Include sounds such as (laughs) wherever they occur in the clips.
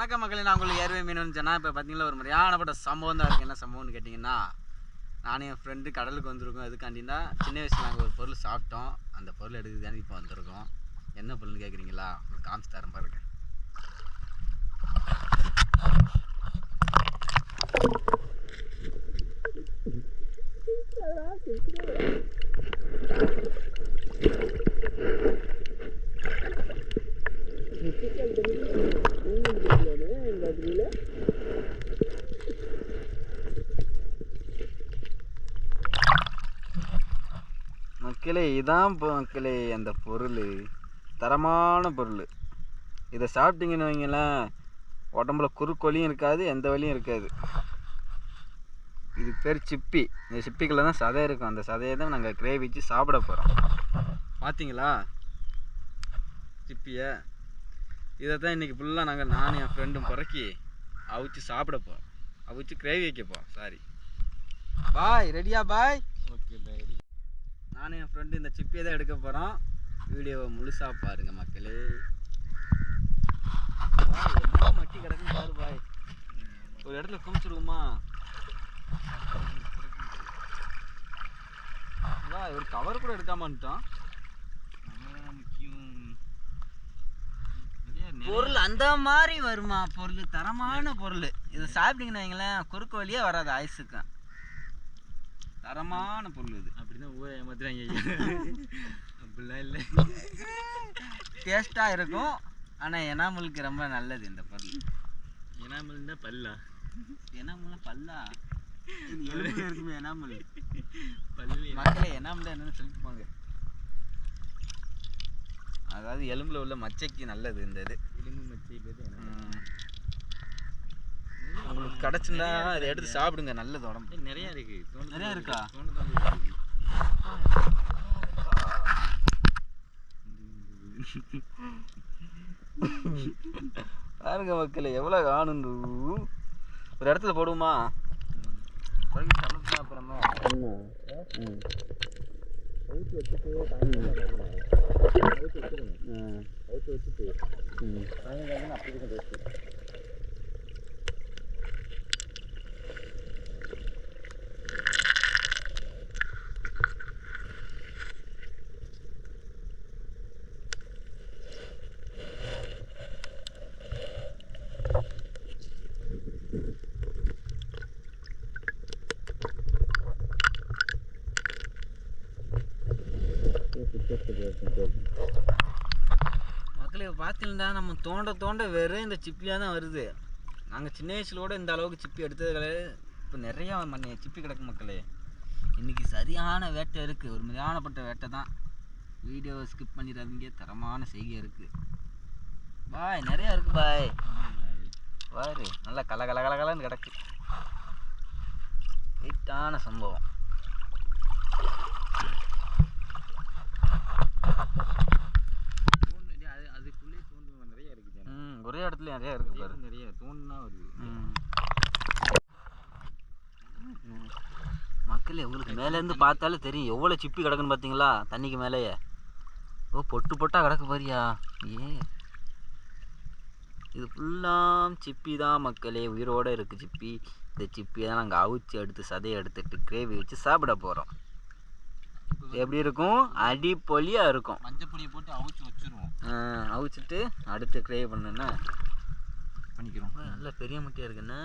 வணக்கம் மக்களே நான் உங்களுக்கு ஏர்வே மீன் சொன்னால் இப்போ பார்த்தீங்கன்னா ஒரு மாதிரியானப்பட்ட சம்பவம் தான் இருக்குது என்ன சம்பவம்னு கேட்டிங்கன்னா நானும் என் ஃப்ரெண்டு கடலுக்கு வந்திருக்கோம். அதுக்காண்டினா சின்ன வயசில் நாங்கள் ஒரு பொருள் சாப்பிட்டோம். அந்த பொருள் எடுக்கிறதுக்காண்டி இப்போ வந்திருக்கோம். என்ன பொருள்னு கேட்குறீங்களா ஒரு காமிச்சு தரேன் பாருங்க. மக்களே இதான் மக்களே அந்த பொருள். தரமான பொருள். இதை சாப்பிட்டீங்கன்னு வைங்களேன் உடம்புல குறுக்கொலியும் இருக்காது எந்த வலியும் இருக்காது. இது பேர் சிப்பி. இந்த சிப்பிக்குள்ள தான் சதை இருக்கும். அந்த சதையை தான் நாங்கள் கிரேவிச்சு சாப்பிட போகிறோம் பார்த்தீங்களா சிப்பியை. இதை தான் இன்றைக்கி ஃபுல்லாக நாங்கள் நானும் என் ஃப்ரெண்டும் புறக்கி அவிச்சு சாப்பிட போகிறோம் அவிச்சு கிரேவி வைக்க போகிறோம் சாரி பாய் ரெடியா பாய் ஓகே பாய் நானும் என் ஃப்ரெண்டு இந்த சிப்பியை தான் எடுக்க போகிறோம் வீடியோவை முழுசாக பாருங்கள் மக்களே. என்ன மட்டி கிடக்குன்னு பாரு பாய். ஒரு இடத்துல குமிச்சிருவோமா? ஒரு கவர் கூட எடுக்காம வந்துட்டோம் பொருள் அந்த மாதிரி வருமா? பொருள் தரமான பொருள். இதை சாப்பிட்டீங்கன்னு வைங்களேன் குறுக்கு வழியே வராது ஆயுசுக்கு தரமான பொருள் இது. அப்படிதான் ஊரை ஏமாத்துறாங்க அப்படிலாம் இல்லை டேஸ்ட்டாக இருக்கும் ஆனால் எனாமலுக்கு ரொம்ப நல்லது இந்த பொருள் எனாமல் தான் பல்லா எனாமல் பல்லா இது எலும்புல இருக்குமே எனாமல் பல்லு மக்களே எனாமல் என்னன்னு சொல்லிட்டு போங்க அதாவது எலும்புல உள்ள மச்சைக்கு நல்லது இந்த இது எலும்பு மச்சை பேர் ம். உங்களுக்கு கிடச்சுன்னா இதை எடுத்து சாப்பிடுங்க நல்லது உடம்பு நிறைய இருக்கு நிறைய இருக்கா? பாருங்க மக்களே எவ்வளோ காணுண்டு ஒரு இடத்துல போடுவோமா? அப்புறமா மக்களே பார்த்தீங்கன்னா நம்ம தோண்ட தோண்ட வெறும் இந்த சிப்பியாக தான் வருது. நாங்கள் சின்ன வயசுல கூட இந்த அளவுக்கு சிப்பி எடுத்தது கிடையாது இப்போ நிறையா மண்ணி சிப்பி கிடக்கு மக்களே. இன்னைக்கு சரியான வேட்டை இருக்குது ஒரு மிதானப்பட்ட வேட்டை தான். வீடியோ ஸ்கிப் பண்ணிடாதீங்க. தரமான செய்கை இருக்குது பாய் நிறையா இருக்குது பாய். பாரு நல்லா கல கல கல கலன்னு கிடக்கு. வெயிட்டான சம்பவம். அதுக்குள்ளே தோண்டு நிறைய இருக்கு ம் ஒரே இடத்துல நிறையா இருக்குது பாரு. நிறைய தோண்டுனா வருது ம். மக்களே உங்களுக்கு மேலேருந்து பார்த்தாலே தெரியும். எவ்வளோ சிப்பி கிடக்குன்னு பார்த்தீங்களா தண்ணிக்கு மேலேயே. ஓ பொட்டு பொட்டாக கிடக்கு பாரியா? ஏ. இது ஃபுல்லாம் சிப்பி தான் மக்களே. உயிரோடு இருக்குது சிப்பி. இந்த சிப்பியை தான் நாங்கள் அவிச்சு எடுத்து சதையை எடுத்துட்டு கிரேவி வச்சு சாப்பிட போகிறோம் எப்படி இருக்கும்? அடிப்பொலியாக இருக்கும். மஞ்சள் பொடியை போட்டு அவிச்சு வச்சிருவோம். அவிச்சிட்டு அடுத்து கிரேவி பண்ணுன்னா பண்ணிக்கிறோம். நல்ல பெரிய முட்டையாக இருக்குண்ணே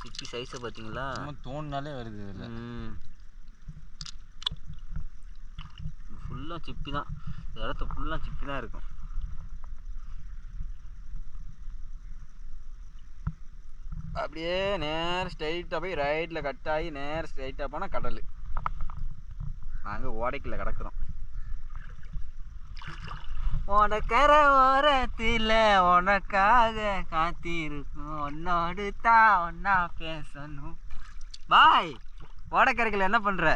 சிப்பி சைஸை பார்த்தீங்களா சும்மா தோண்டினாலே வருது இதில். ஃபுல்லாக சிப்பி தான். இடத்த ஃபுல்லாக சிப்பி தான் இருக்கும். அப்படியே நேரம் ஸ்ட்ரைட்டாக போய் ரைட்டில் கட் ஆகி நேரம் ஸ்ட்ரைட்டாக போனால் கடல். நாங்கள் ஓடைக்குள்ள கிடக்குறோம். உனக்கர ஓரத்தில் உனக்காக காத்திருக்கும். உன்னோடு தான் ஒன்னா பேசணும். பாய். ஓடக்கரைக்கில் என்ன பண்ற?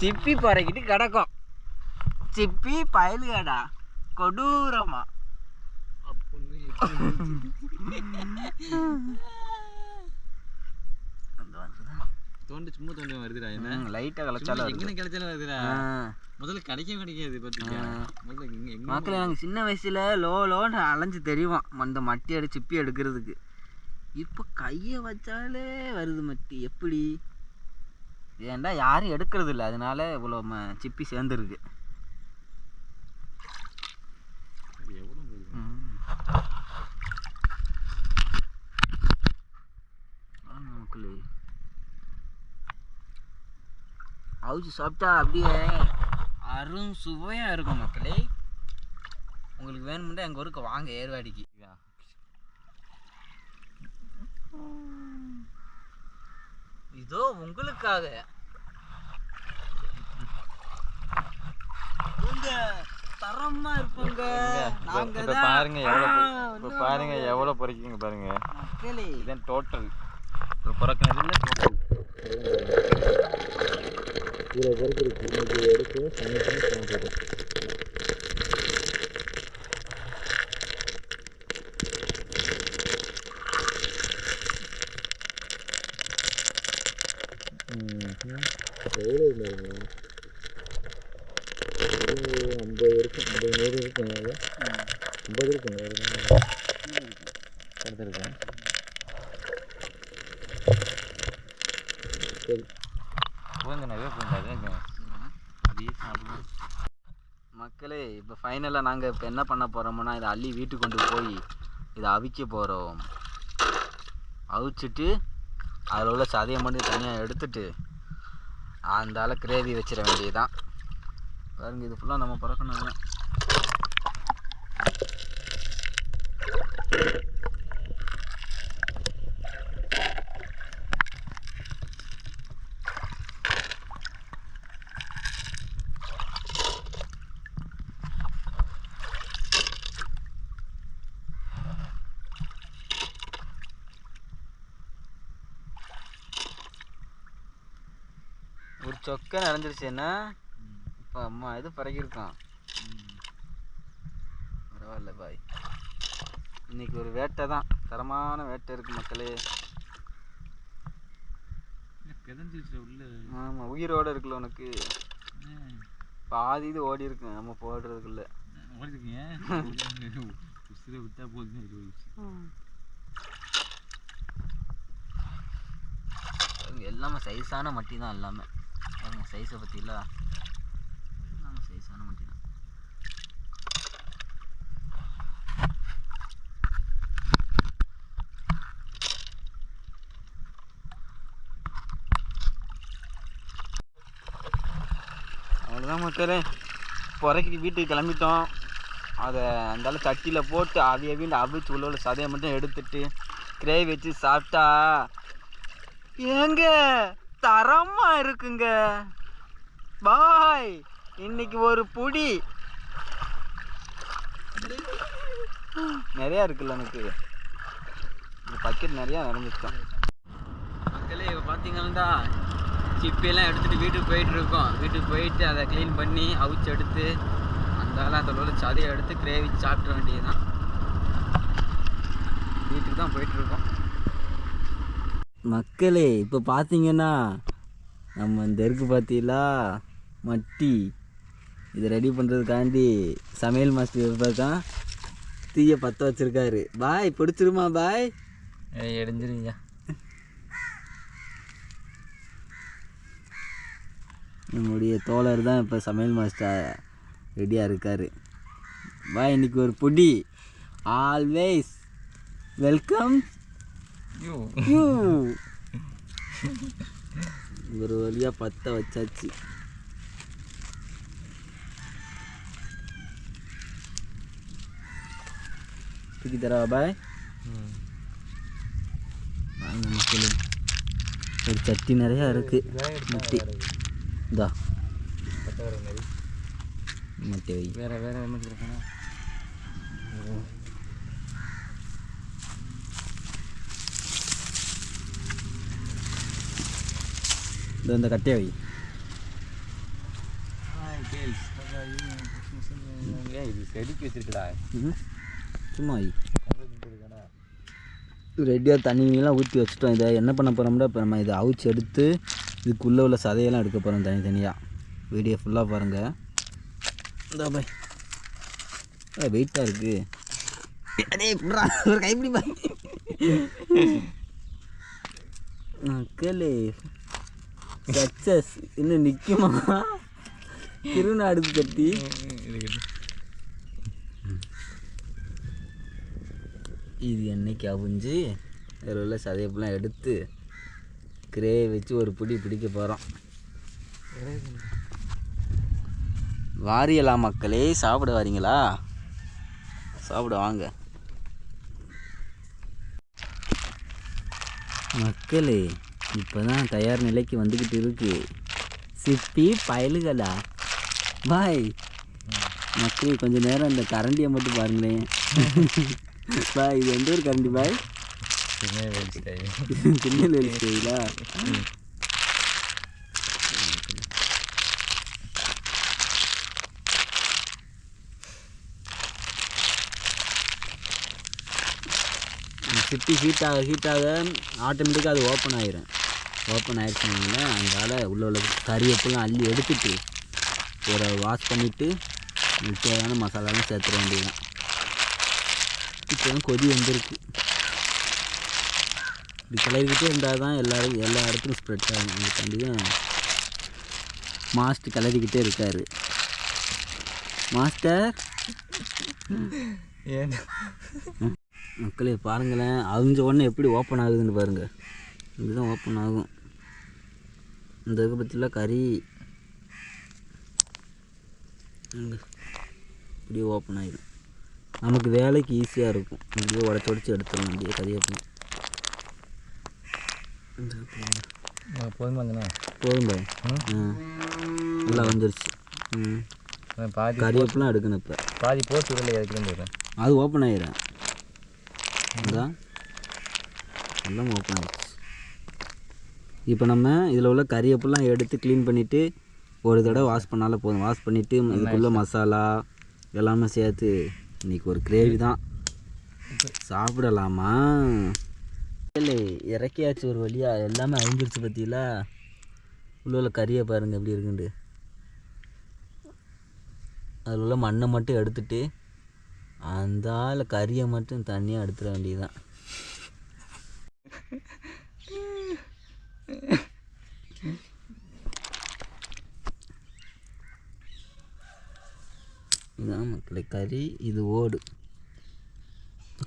சிப்பி பறக்கிட்டு கிடக்கும். சிப்பி பயலுகடா. கொடூரமா (laughs) அந்த வந்துதான் தோண்டி சும்மா தோண்டி வருதுடா என்ன? லைட்டாக சும்மா கலைச்சாலும் எங்கன கிடைச்சாலும் வருதுடா? முதல்ல கிடைக்க கிடைக்காது பாத்தீங்க முதல்ல எங்க எங்க மக்கள் எனக்கு சின்ன வயசுல லோ லோன்னு அலைஞ்சு தெரியும் அந்த மட்டி அடி சிப்பி எடுக்கிறதுக்கு. இப்போ கையை வச்சாலே வருது மட்டி. எப்படி? ஏன்டா யாரும் எடுக்கிறது இல்லை. அதனால இவ்வளோ சிப்பி சேர்ந்துருக்கு. எவ்வளவு வருது? மக்களே அவிச்சு சாப்பிட்டா அப்படியே அரும் சுவையாக இருக்கும் மக்களே. உங்களுக்கு வேணுமெண்டா எங்கள் ஊருக்கு வாங்க ஏர்வாடிக்கு. இதோ உங்களுக்காக. உங்க தரமா இருப்போங்க. நாங்க பாருங்க எவ்வளவு பாருங்க எவ்வளவு பொறிக்கிங்க பாருங்க. இதான் டோட்டல் பிறக்கிறதுல டோட்டல் இவ்வளோ பொறுக்கிருக்கு இன்னைக்கு எடுத்து சமைச்சு சமைச்சது எவ்வளோ இருந்தாருங்க ஐம்பது இருக்கும் ஐம்பது நூறு இருக்கும் ஐம்பது இருக்கும் எடுத்துருக்கேன் சரி பூங்க நிறைய பூங்க அதே சாப்பிடுங்க மக்களே இப்போ ஃபைனலாக நாங்கள் இப்போ என்ன பண்ண போகிறோம்னா இதை அள்ளி வீட்டுக்கு கொண்டு போய் இதை அவிக்க போகிறோம் அவிச்சிட்டு அதில் உள்ள சதையை மட்டும் தனியாக எடுத்துட்டு அந்த ஆள கிரேவி வச்சிட வேண்டியதுதான். பாருங்க இது ஃபுல்லாக நம்ம பறக்கணும் ஒரு சொக்க நிறைஞ்சிருச்சுன்னா இப்போ அம்மா இது பறக்கிருக்கான் பரவாயில்ல பாய் இன்னைக்கு ஒரு வேட்டை தான். தரமான வேட்டை இருக்கு மக்களே. ஆமாம் உயிரோடு இருக்குல்ல உனக்கு. பாதி இது ஓடி இருக்கு. நம்ம போடுறதுக்குள்ள. உசுரை விட்டா போதுமே எல்லாமே சைஸான மட்டி தான் எல்லாமே. பாருங்க சைஸை பற்றில எல்லாமே சைஸான மட்டி அவ்வளோதான் மக்களே. புறக்கி வீட்டுக்கு கிளம்பிட்டோம். அதை அந்தால சட்டியில் போட்டு அவிய வீண்டு அவிச்சு உள்ள உள்ள சதையை மட்டும் எடுத்துட்டு கிரேவி வச்சு சாப்பிட்டா ஏங்க? தரமா இருக்குங்க. பாய் இன்னைக்கு ஒரு புடி. நிறையா இருக்குல்ல எனக்கு. இந்த பக்கெட் நிறையா நிறைஞ்சிருக்கோம் மக்களே இப்போ பார்த்தீங்கன்னா சிப்பியெல்லாம் எடுத்துகிட்டு வீட்டுக்கு போயிட்டு இருக்கோம் வீட்டுக்கு போயிட்டு அதை க்ளீன் பண்ணி அவிச்சு எடுத்து அந்த வேலை அந்த உள்ள சதையை எடுத்து கிரேவி சாப்பிட வேண்டியதுதான். வீட்டுக்கு தான் போயிட்டுருக்கோம். மக்களே இப்போ பார்த்தீங்கன்னா நம்ம இந்த இருக்கு பார்த்தீங்களா மட்டி. இதை ரெடி பண்ணுறதுக்காண்டி சமையல் மாஸ்டர் தான் தீய பற்ற வச்சிருக்காரு. பாய் பிடிச்சிருமா பாய்? எடிஞ்சிருங்க நம்முடைய தோழர் தான் இப்போ சமையல் மாஸ்டர் ரெடியாக இருக்கார். பாய் இன்னைக்கு ஒரு பொடி. ஆல்வேஸ் வெல்கம் ஒரு வழியாக பற்ற வச்சாச்சு. தூக்கி தரவா பாய்? வாங்க மக்களே. ஒரு சட்டி நிறையா இருக்கு. முட்டி. இதா முட்டை வை. வேற வேற என்ன இது இந்த கட்டையை வை. இது செதுக்கி வச்சிருக்கடா. ம். சும்மா வை. ரெடியாக தண்ணி கிண்ணிலாம் ஊற்றி வச்சுட்டோம். இதை என்ன பண்ண போகிறோம்னா இப்போ நம்ம இதை அவிச்சு எடுத்து இதுக்குள்ளே உள்ள சதையெல்லாம் எடுக்க போகிறோம் தனித்தனியாக வீடியோ ஃபுல்லாக பாருங்கள் இந்த பாய். வெயிட்டாக இருக்குது அதே ஒரு கைப்பிடி பாய் மக்களே சக்சஸ் இன்னும் நிற்குமா திருநாடு கட்டி. இது என்னைக்கு அவிஞ்சு? அதில் உள்ள சதையப்பெல்லாம் எடுத்து கிரே வச்சு ஒரு பிடி பிடிக்க போகிறோம் வாரியலா மக்களே சாப்பிட வரீங்களா? சாப்பிட வாங்க. மக்களே இப்போ தான் தயார் நிலைக்கு வந்துக்கிட்டு இருக்கு. சிப்பி பயலுகளா? பாய். மக்கள் கொஞ்சம் நேரம் இந்த கரண்டியை மட்டும் பாருங்களேன். பாய் இது எந்த ஒரு கரண்டி பாய்? திருநெல்வேலி ஸ்டைலா? சிப்பி ஹீட் ஆக ஹீட் ஆக ஆட்டோமேட்டிக்காக அது ஓப்பன் ஆயிரும். ஓப்பன் ஆயிடுச்சுன்னா அதனால் உள்ள உள்ள கறியப்பெல்லாம் அள்ளி எடுத்துட்டு ஒரு வாஷ் பண்ணிவிட்டு தேவையான மசாலாலாம் சேர்த்துட வேண்டியதுதான். இப்போ கொதி வந்திருக்கு. இப்படி கிளறிக்கிட்டே இருந்தால் தான் எல்லாரும் எல்லா இடத்துலையும் ஸ்ப்ரெட் ஆகும். அதுக்காண்டி தான் மாஸ்டர் கிளறிக்கிட்டே இருக்கார். மாஸ்டர்? (laughs) ஏன்? மக்களே பாருங்களேன். அவிஞ்ச உடனே எப்படி ஓப்பன் ஆகுதுன்னு பாருங்கள் இப்படிதான் ஓப்பன் ஆகும். இந்த இதுக்கு பற்றிலாம் கறி. இப்படியே ஓப்பன் ஆகிடும் நமக்கு வேலைக்கு ஈஸியாக இருக்கும். இப்படியே உடச்சி உடச்சி எடுத்துடலாம். அப்படியே கறியப்பணும் போதுமா. போதும் பாய். நல்லா வந்துருச்சு. ம். பாதி கறியப்பெல்லாம் எடுக்கணும் இப்போ. பாதி போட்டு விடல எதுக்குன்னு போயிடுறேன் அது ஓப்பன் ஆயிடும் அதான் எல்லாம் ஓப்பன் ஆயிடுச்சு. இப்போ நம்ம இதில் உள்ள கறியப்பெல்லாம் எடுத்து க்ளீன் பண்ணிவிட்டு ஒரு தடவை வாஷ் பண்ணாலே போதும். வாஷ் பண்ணிவிட்டு இதுக்குள்ளே மசாலா எல்லாமே சேர்த்து இன்னைக்கு ஒரு கிரேவி தான். சாப்பிடலாமா? இல்லை இறக்கியாச்சு ஒரு வழியாக எல்லாமே அழிஞ்சிருச்சு பற்றியில உள்ள உள்ள கறியை பாருங்கள் எப்படி இருக்குண்டு அதில் உள்ள மண்ணை மட்டும் எடுத்துட்டு அந்த கறியை மட்டும் தனியாக எடுத்துட வேண்டியதுதான். இதுதான் மக்களை கறி இது ஓடு.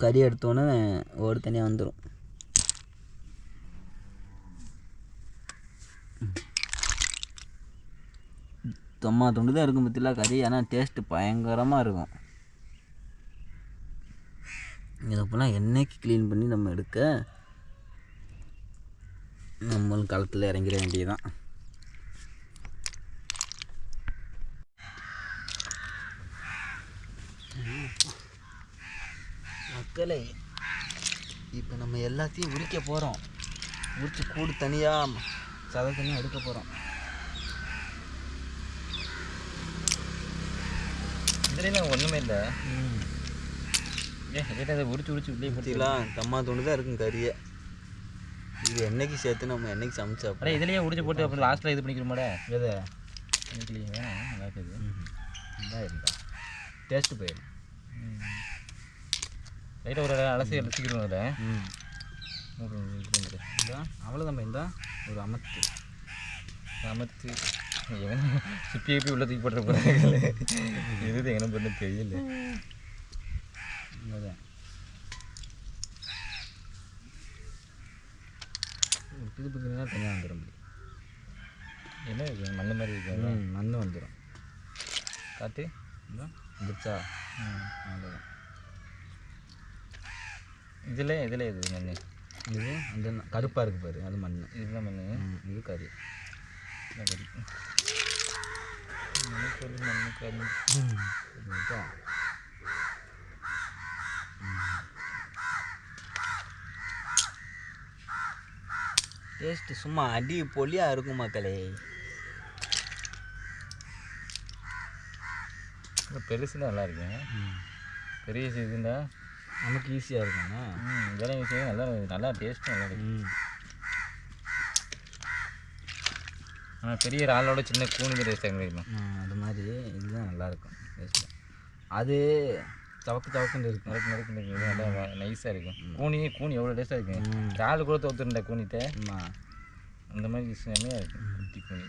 கறி எடுத்தோன்னே ஓடு தனியாக வந்துடும் தொம்மா துண்டு தான் இருக்கும் பற்றிலாம் கறி ஆனால் டேஸ்ட்டு பயங்கரமாக இருக்கும். இதப்பெல்லாம் என்னைக்கு க்ளீன் பண்ணி நம்ம எடுக்க? நம்மளும் களத்தில் இறங்கிட வேண்டியதுதான். மக்களே இப்போ நம்ம எல்லாத்தையும் உரிக்க போகிறோம் உரிச்சு கூடு தனியாக சதை தனியாக எடுக்க போகிறோம் இதுலாம் ஒன்றுமே இல்லை. ஏ இதை உரிச்சு உரிச்சு உள்ளே பற்றிலாம் தம்மா தோண்டு தான் இருக்கும் கறியை. இது என்னைக்கு சேர்த்து நம்ம என்னைக்கு சமைச்சா அடே இதுலேயே உரிச்சு போட்டு அப்புறம் லாஸ்ட்டில் இது பண்ணிக்கிறோமாடே எதை? இதுலேயே வேணாம் நல்லா இருக்குது. இதாக இருக்கா டேஸ்ட்டு போயிடும் லைட்டாக ஒரு அலசி அலசிக்கிறோம் அதில் அவ்வளோதான் இந்தா ஒரு அமர்த்து அமர்த்து சுப்பி எப்படி உள்ள தூக்கி போட்டுற போகிறாங்க எது எங்கே பண்ண தெரியல. இங்கதான். புது புதுனா தனியாக வந்துடும் என்ன இது? மண்ணு மாதிரி இருக்கு மண் வந்துடும் காட்டு. இந்தா. வந்துச்சா அவ்வளோதான் இதில் இதில் இது மண்ணு? இது அந்த கருப்பாக இருக்கு பாரு அது மண் இதெல்லாம் மண்ணு. ம், இது கறி என்ன கறி மண்ணு கறி மண்ணு கறி இதுதான். டேஸ்ட்டு சும்மா அடி பொலியாக இருக்கும் மக்களே. பெருசுனா நல்லா இருக்கும் பெரிய இதுண்டா நமக்கு ஈஸியாக இருக்குங்க ம். இதெல்லாம் விஷயம் நல்லா நல்லா டேஸ்ட்டும் நல்லா இருக்கும் ஆனால் பெரிய இறாலோட சின்ன கிடைக்குமா ஆ, அது மாதிரி இதுதான் நல்லாயிருக்கும் டேஸ்ட்டில் அது சவக்கு சவக்குன்னு இருக்கும் நறுக்கு நறுக்கு இது நல்லா நைஸாக இருக்கும் கூனி கூனி எவ்வளோ டேஸ்ட்டாக இருக்கும். இறால் கூட தோத்துருண்டா ஆமாம் அந்த மாதிரி செம்மையாக இருக்கும் குட்டி கூனி.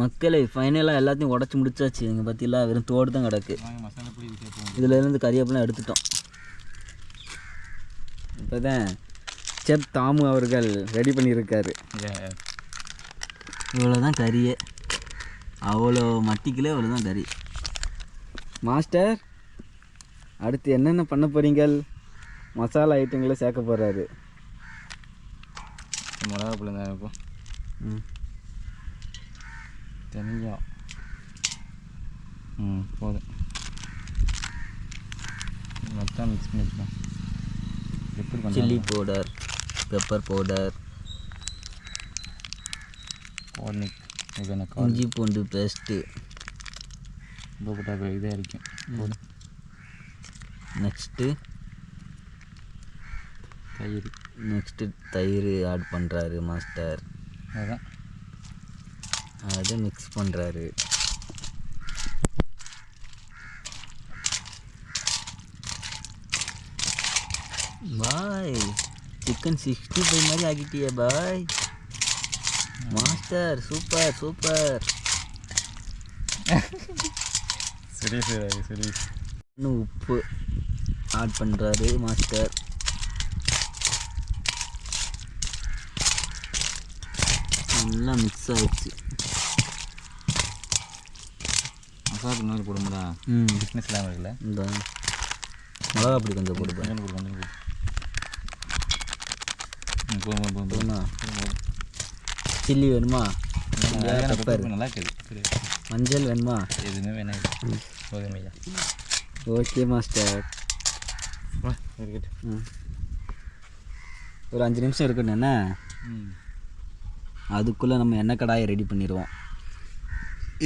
மக்களை ஃபைனலாக எல்லாத்தையும் உடச்சி முடிச்சாச்சு. இங்கே பார்த்தீங்களா வெறும் தோடு தான் கிடக்கு. வாங்க மசாலா பொடி சேர்ப்போம் இதுல இருந்து கறிவேப்பிலாம் எடுத்துட்டோம். இப்போ தான் செப் தாமு அவர்கள் ரெடி பண்ணியிருக்காரு. இவ்வளோ தான் கறியே அவ்வளோ மட்டிக்கிலே இவ்வளோ தான் கறி. மாஸ்டர் அடுத்து என்னென்ன பண்ண போறீங்கள்? மசாலா ஐட்டங்களை சேர்க்க போகிறாரு மிளகா பிள்ளைங்க இப்போ ம். தனியா ம் போதும். மொத்தம் மிக்ஸ் பண்ணி வச்சுக்கலாம் எப்படி சில்லி பவுடர் பெப்பர் பவுடர் கோர்னிக் இது என்ன கார் இஞ்சி பூண்டு பேஸ்ட்டு ரொம்ப போட்டால் இதாக இருக்கும். போதும். நெக்ஸ்ட்டு தயிர். நெக்ஸ்ட்டு தயிர் ஆட் பண்ணுறாரு மாஸ்டர் அதுதான் அதை மிக்ஸ் பண்ணுறாரு பாய் சிக்கன் சிக்ஸ்டி ஃபைவ் மாதிரி ஆக்கிட்டியே பாய் மாஸ்டர் சூப்பர் சூப்பர் சரி சரி சரி இன்னும் உப்பு ஆட் பண்ணுறாரு மாஸ்டர் நல்லா மிக்ஸ் ஆகிடுச்சு மசாலா முன்னாடி போடும்போதா ம். திக்னஸ் இல்லாமல் இருக்குல்ல. இந்த. மிளகா பொடி கொஞ்சம் போடுப்பேன் கொஞ்சம் போடு கொஞ்சம் போடு போதும் போதும் போதும் போதுமா போதும் சில்லி வேணுமா? பெப்பர் நல்லா இருக்குது. மஞ்சள் வேணுமா? எதுவுமே வேணாம். போதும் ஐயா ஓகே மாஸ்டர். வா இருக்கட்டு ம் ஒரு அஞ்சு நிமிஷம் இருக்கணும் என்ன? ம். அதுக்குள்ளே நம்ம எண்ணெய் கடாயை ரெடி பண்ணிடுவோம்.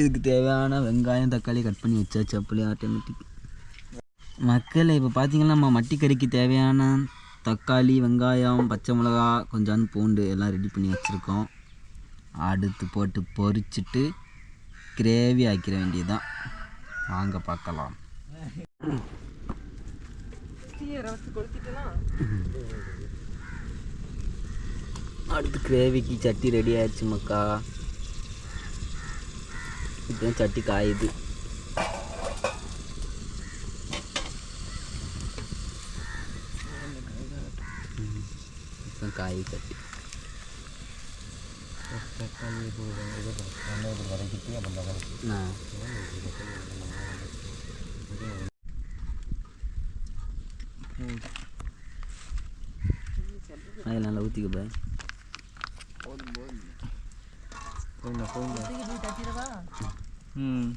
இதுக்கு தேவையான வெங்காயம் தக்காளி கட் பண்ணி வச்சாச்சு அப்படியே ஆட்டோமேட்டிக் மக்கள் இப்போ பார்த்தீங்கன்னா நம்ம மட்டி கறிக்கு தேவையான தக்காளி வெங்காயம் பச்சை மிளகா கொஞ்சம் பூண்டு எல்லாம் ரெடி பண்ணி வச்சுருக்கோம். அடுத்து போட்டு பொரிச்சிட்டு கிரேவி ஆக்கிற வேண்டியதுதான். வாங்க பார்க்கலாம். அடுத்து கிரேவிக்கு சட்டி ரெடி ஆயிடுச்சு மக்கா. இப்போ சட்டி காயுது. இப்போ காய் சட்டி தக்காளி போடு இது போடு வெங்காயம் போட்டு வதக்கிட்டு அப்புறம் தக்காளி ஆ அதில் நல்லா ஊற்றிக்க பாய் போதும் போதும் ம்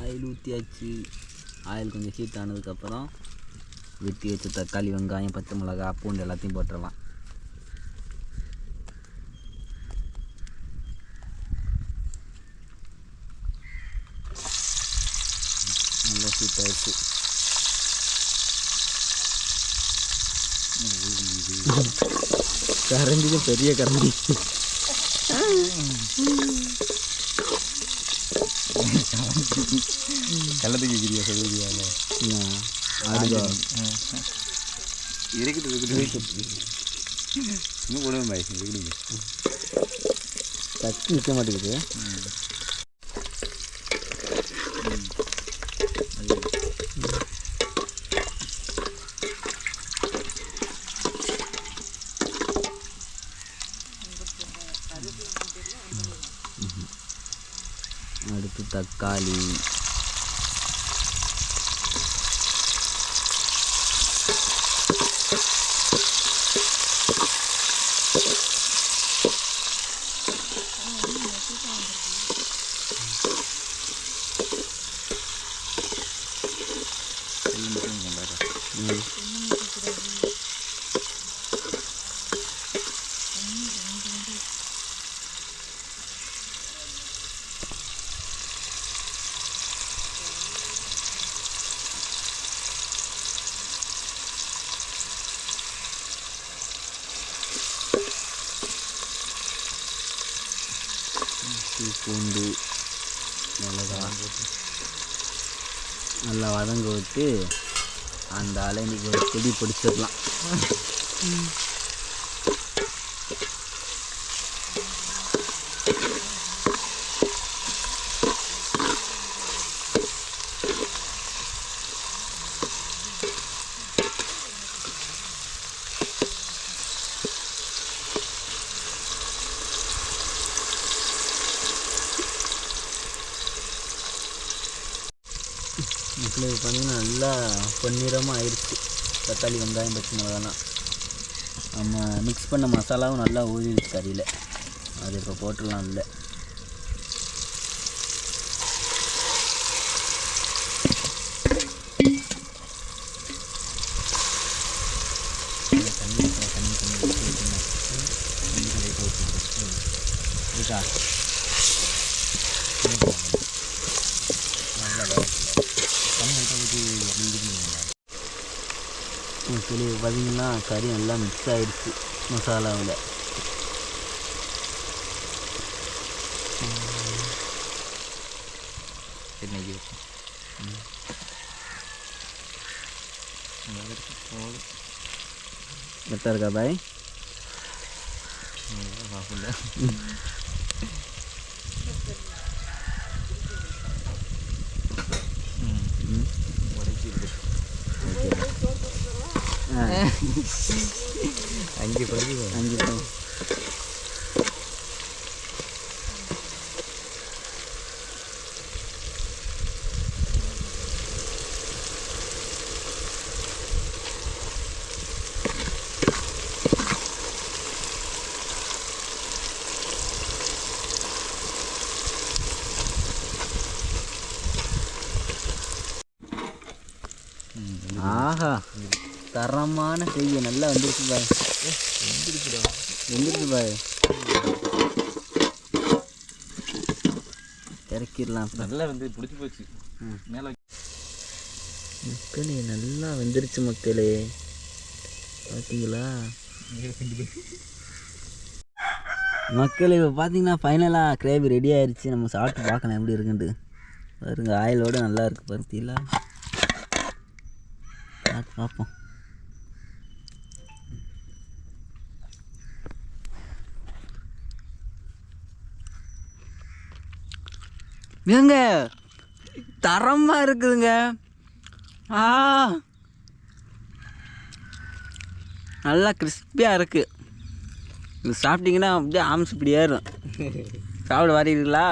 ஆயில் ஊற்றியாச்சு ஆயில் கொஞ்சம் ஹீட் ஆனதுக்கப்புறம் வெட்டி வச்ச தக்காளி வெங்காயம் பச்சை மிளகா பூண்டு எல்லாத்தையும் போட்டுடலாம். ஆயிடுச்சு கரண்டிக்கு பெரிய கரண்டி கள்ளத்துக்கு கிரியா சொல்லுதியால ஆடுதா இருக்குது இருக்குது இன்னும் போடுவேன் பாய் இருக்குது தக்கு நிற்க மாட்டேங்குது அடுத்து தக்காளி ம். இஞ்சி பூண்டு மிளகா நல்லா போட்டு அந்த அலை அலைனிக்கு ஒரு பிடி பிடிச்சிடலாம் மக்களுக்கு பார்த்தீங்கன்னா நல்லா பொன்னிறமாக ஆயிடுச்சு தக்காளி வெங்காயம் பச்சை மிளகாலாம் நம்ம மிக்ஸ் பண்ண மசாலாவும் நல்லா ஊறிடுச்சு கறியில் அது இப்போ போட்டுடலாம் இல்லை தண்ணி தண்ணி ஊற்றி வைக்கணும். தண்ணி லைட்டாக ஊற்றி வைக்கணும். இருக்கா நல்லா வேக தண்ணி லைட்டாக ஊற்றி சொல்லி பார்த்தீங்கன்னா கறி நல்லா மிக்ஸ் ஆகிடுச்சு மசாலாவில். நெய் போதும். இருக்கா பாய் பார்க்கல ம் உடச்சி இருக்கு ஆ அஞ்சு பழுது அஞ்சு பழம் நல்லா வந்துருச்சு பாய். வந்துருச்சு பாய். இறக்கிடலாம். நல்லா வந்து பிடிச்சி போச்சு. மேலே மக்களே நல்லா வெந்துருச்சு மக்களே. பார்த்தீங்களா மக்கள் இப்போ பார்த்தீங்கன்னா ஃபைனலாக கிரேவி ரெடி ஆயிருச்சு. நம்ம சாப்பிட்டு பார்க்கலாம் எப்படி இருக்குன்ட்டு. பாருங்க ஆயிலோட நல்லா இருக்கு. பார்த்தீங்களா சாப்பிட்டு பார்ப்போம். ஏங்க தரமாக இருக்குதுங்க. ஆ நல்லா கிறிஸ்பியாக இருக்குது இது சாப்பிட்டீங்கன்னா அப்படியே ஆம்ஸ் இப்படி ஏறும். சாப்பிட வரீங்களா